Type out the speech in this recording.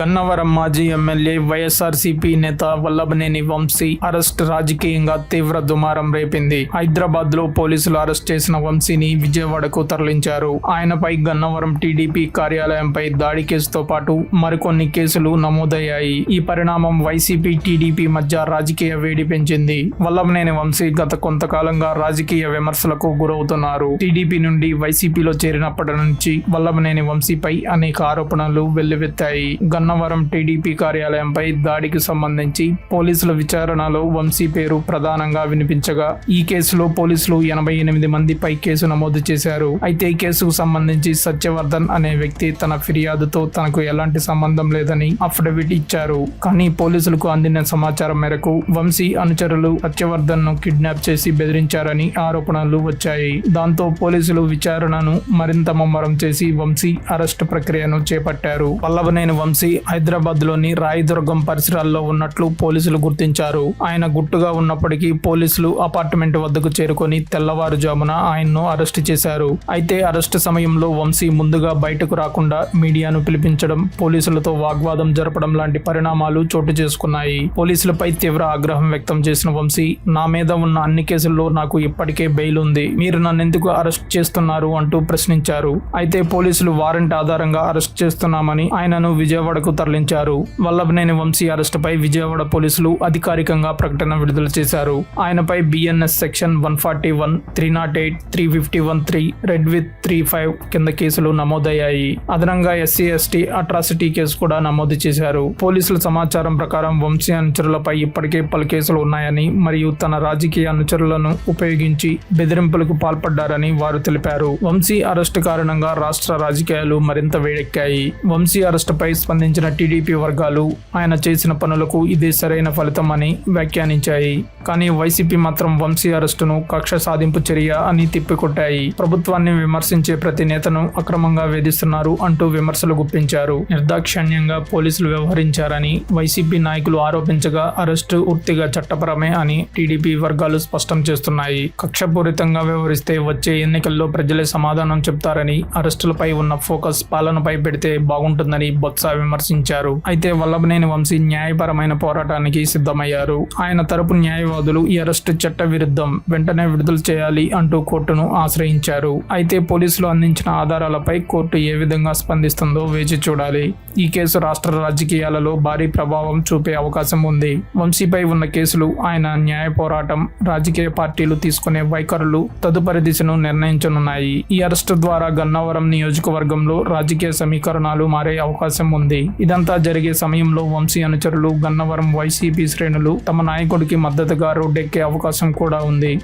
గన్నవరం మాజీ ఎమ్మెల్యే వైఎస్ఆర్సీపీ నేత వల్లభనేని వంశీ అరెస్ట్ రాజకీయంగా తీవ్ర దుమారం రేపింది. హైదరాబాద్లో పోలీసులు అరెస్ట్ చేసిన వంశీని విజయవాడకు తరలించారు. ఆయనపై గన్నవరం టీడీపీ కార్యాలయంపై దాడి కేసుతో పాటు మరికొన్ని కేసులు నమోదయ్యాయి. ఈ పరిణామం వైసీపీ టీడీపీ మధ్య రాజకీయ వేడి పెంచింది. వల్లభనేని వంశీ గత కొంతకాలంగా రాజకీయ విమర్శలకు గురవుతున్నారు. టీడీపీ నుండి వైసీపీలో చేరినప్పటి నుంచి వల్లభనేని వంశీపై అనేక ఆరోపణలు వెల్లువెత్తాయి. అన్నవరం టీడీపీ కార్యాలయంపై దాడికి సంబంధించి పోలీసుల విచారణలో వంశీ పేరు ప్రధానంగా వినిపించగా ఈ కేసులో పోలీసులు ఎనభై ఎనిమిది మందిపై కేసు నమోదు చేశారు. అయితే ఈ కేసుకు సంబంధించి సత్యవర్ధన్ అనే వ్యక్తి తన ఫిర్యాదుతో తనకు ఎలాంటి సంబంధం లేదని అఫిడవిట్ ఇచ్చారు. కానీ పోలీసులకు అందిన సమాచారం మేరకు వంశీ అనుచరులు సత్యవర్ధన్ను కిడ్నాప్ చేసి బెదిరించారని ఆరోపణలు వచ్చాయి. దాంతో పోలీసులు విచారణను మరింత ముమ్మరం చేసి వంశీ అరెస్టు ప్రక్రియను చేపట్టారు. పల్లవనేని వంశీ హైదరాబాద్లోని రాయదుర్గం పరిసరాల్లో ఉన్నట్లు పోలీసులు గుర్తించారు. ఆయన గుట్టుగా ఉన్నప్పటికీ పోలీసులు అపార్ట్మెంట్ వద్దకు చేరుకొని తెల్లవారుజామున ఆయన్ను అరెస్టు చేశారు. అయితే అరెస్టు సమయంలో వంశీ ముందుగా బయటకు రాకుండా మీడియాను పిలిపించడం పోలీసులతో వాగ్వాదం జరపడం లాంటి పరిణామాలు చోటు చేసుకున్నాయి. పోలీసులపై తీవ్ర ఆగ్రహం వ్యక్తం చేసిన వంశీ నా మీద ఉన్న అన్ని కేసుల్లో నాకు ఇప్పటికే బెయిల్ ఉంది. మీరు నన్నెందుకు అరెస్ట్ చేస్తున్నారు? అంటూ ప్రశ్నించారు. అయితే పోలీసులు వారెంట్ ఆధారంగా అరెస్ట్ చేస్తున్నామని ఆయనను విజయవాడ వరకు తరలించారు. వల్లభనేని వంశీ అరెస్టుపై విజయవాడ పోలీసులు అధికారికంగా ప్రకటన విడుదల చేశారు. ఆయనపై BNS section one forty one three nought eight three fifty one three read with three five కింద కేసులు నమోదయ్యాయి. అదనంగా ఎస్సీ ఎస్టీ అట్రాసిటీ కేసు కూడా నమోదు చేశారు. పోలీసుల సమాచారం ప్రకారం వంశీ అనుచరులపై ఇప్పటికే పలు కేసులు ఉన్నాయని మరియు తన రాజకీయ అనుచరులను ఉపయోగించి బెదిరింపులకు పాల్పడ్డారని వారు తెలిపారు. వంశీ అరెస్టు కారణంగా రాష్ట్ర రాజకీయాలు మరింత వేడెక్కాయి. వంశీ అరెస్టుపై స్పందించిన టీడీపీ వర్గాలు ఆయన చేసిన పనులకు ఇదే సరైన ఫలితం అని వ్యాఖ్యానించాయి. కానీ వైసీపీ మాత్రం వంశీ అరెస్టును కక్ష సాధింపు చర్య అని తిప్పికొట్టాయి. ప్రభుత్వాన్ని విమర్శించే ప్రతి నేతను అక్రమంగా వేధిస్తున్నారు అంటూ విమర్శలు గుప్పించారు. నిర్దాక్షిణ్యంగా పోలీసులు వ్యవహరించారని వైసీపీ నాయకులు ఆరోపించగా అరెస్టు పూర్తిగా చట్టపరమే అని టీడీపీ వర్గాలు స్పష్టం చేస్తున్నాయి. కక్షపూరితంగా వ్యవహరిస్తే వచ్చే ఎన్నికల్లో ప్రజలే సమాధానం చెప్తారని అరెస్టులపై ఉన్న ఫోకస్ పాలనపై పెడితే బాగుంటుందని బొత్స విమర్శించారు అయితే వల్లభనేని వంశీ న్యాయపరమైన పోరాటానికి సిద్ధమయ్యారు. ఆయన తరపు న్యాయవాదులు ఈ అరెస్టు చట్ట విరుద్ధం. వెంటనే విడుదల చేయాలి అంటూ కోర్టును ఆశ్రయించారు. అయితే పోలీసులు అందించిన ఆధారాలపై కోర్టు ఏ విధంగా స్పందిస్తుందో వేచి చూడాలి. ఈ కేసు రాష్ట్ర రాజకీయాలలో భారీ ప్రభావం చూపే అవకాశం ఉంది. వంశీపై ఉన్న కేసులు ఆయన న్యాయ పోరాటం రాజకీయ పార్టీలు తీసుకునే వైఖరులు తదుపరి దిశను నిర్ణయించనున్నాయి. ఈ అరెస్టు ద్వారా గన్నవరం నియోజకవర్గంలో రాజకీయ సమీకరణాలు మారే అవకాశం ఉంది. ఇదంతా జరిగే సమయంలో వంశీ అనుచరులు గన్నవరం వైసీపీ శ్రేణులు తమ నాయకుడికి మద్దతుగా రోడ్డెక్కే అవకాశం కూడా ఉంది.